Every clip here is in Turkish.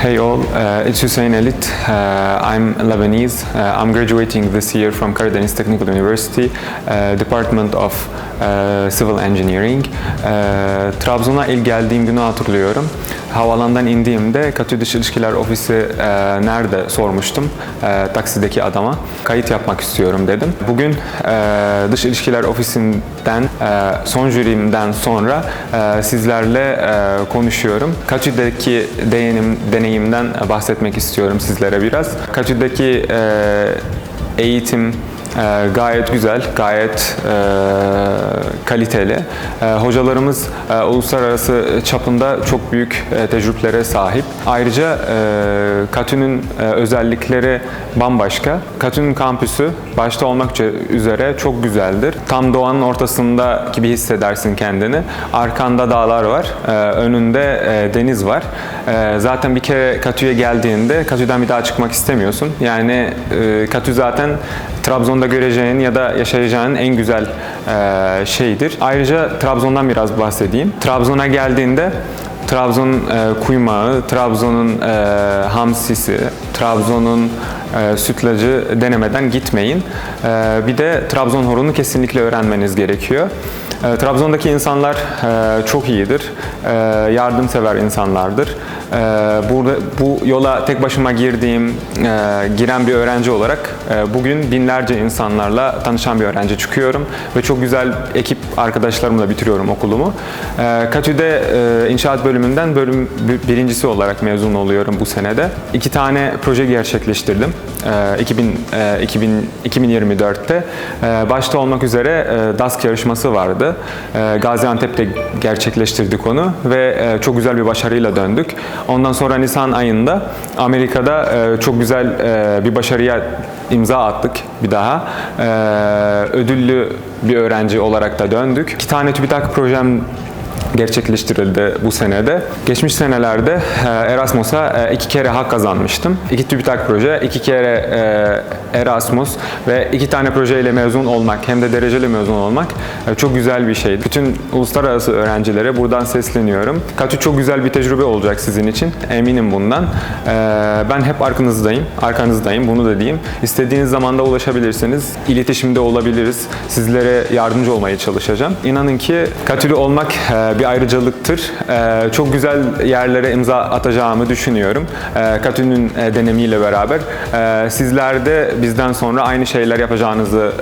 Hey all, uh, it's Hussein Elit. Uh, I'm Lebanese. Uh, I'm graduating this year from Karadeniz Technical University, uh, Department of uh, Civil Engineering. Uh, Trabzon'a ilk geldiğim günü hatırlıyorum. Havalandan indiğimde Katü Dış İlişkiler Ofisi e, nerede sormuştum e, taksideki adama. Kayıt yapmak istiyorum dedim. Bugün e, Dış İlişkiler Ofisi'nden e, son jürimden sonra e, sizlerle e, konuşuyorum. Katü'deki denenim, deneyimden bahsetmek istiyorum sizlere biraz. Katü'deki e, eğitim e, gayet güzel, gayet e, kaliteli. E, hocalarımız e, uluslararası çapında çok büyük e, tecrübelere sahip. Ayrıca e, Katü'nün e, özellikleri bambaşka. Katü'nün kampüsü başta olmak üzere çok güzeldir. Tam doğanın ortasında gibi hissedersin kendini. Arkanda dağlar var, e, önünde e, deniz var. E, zaten bir kere Katü'ye geldiğinde Katü'den bir daha çıkmak istemiyorsun. Yani e, Katü zaten Trabzon'da göreceğin ya da yaşayacağın en güzel e, şeydir. Ayrıca Trabzon'dan biraz bahsedeyim. Trabzon'a geldiğinde Trabzon e, kuymağı, Trabzon'un e, hamsisi, Trabzon'un e, sütlacı denemeden gitmeyin. E, bir de Trabzon horonu kesinlikle öğrenmeniz gerekiyor. E, Trabzon'daki insanlar e, çok iyidir, e, yardımsever insanlardır. E, burada bu yola tek başıma girdiğim, e, giren bir öğrenci olarak e, bugün binlerce insanlarla tanışan bir öğrenci çıkıyorum ve çok güzel ekip arkadaşlarımla bitiriyorum okulumu. E, Katü'de e, inşaat bölümünden bölüm bir- birincisi olarak mezun oluyorum bu senede. İki tane proje gerçekleştirdim. E, 2000, e, 2000, 2024'te. E, başta olmak üzere e, DASK yarışması vardı. E, Gaziantep'te gerçekleştirdik onu ve e, çok güzel bir başarıyla döndük. Ondan sonra Nisan ayında Amerika'da e, çok güzel e, bir başarıya imza attık bir daha. Ödüllü bir öğrenci olarak da döndük. İki tane TÜBİTAK projem gerçekleştirildi bu senede. Geçmiş senelerde e, Erasmus'a e, iki kere hak kazanmıştım. İki TÜBİTAK proje, iki kere e, Erasmus ve iki tane projeyle mezun olmak hem de dereceli mezun olmak çok güzel bir şey. Bütün uluslararası öğrencilere buradan sesleniyorum. Katü çok güzel bir tecrübe olacak sizin için. Eminim bundan. Ben hep arkanızdayım. Arkanızdayım. Bunu da diyeyim. İstediğiniz zamanda ulaşabilirsiniz. İletişimde olabiliriz. Sizlere yardımcı olmaya çalışacağım. İnanın ki Katülü olmak bir ayrıcalıktır. E, Çok güzel yerlere imza atacağımı düşünüyorum. E, Katü'nün e, deneyimiyle beraber. E, Sizler de bizden sonra aynı şeyler yapacağınızı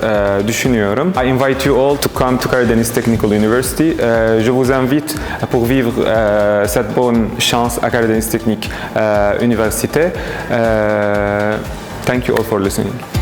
e, düşünüyorum. I invite you all to come to Karadeniz Technical University. E, Je vous invite pour vivre e, cette bonne chance à Karadeniz Technique e, Université. E, Thank you all for listening.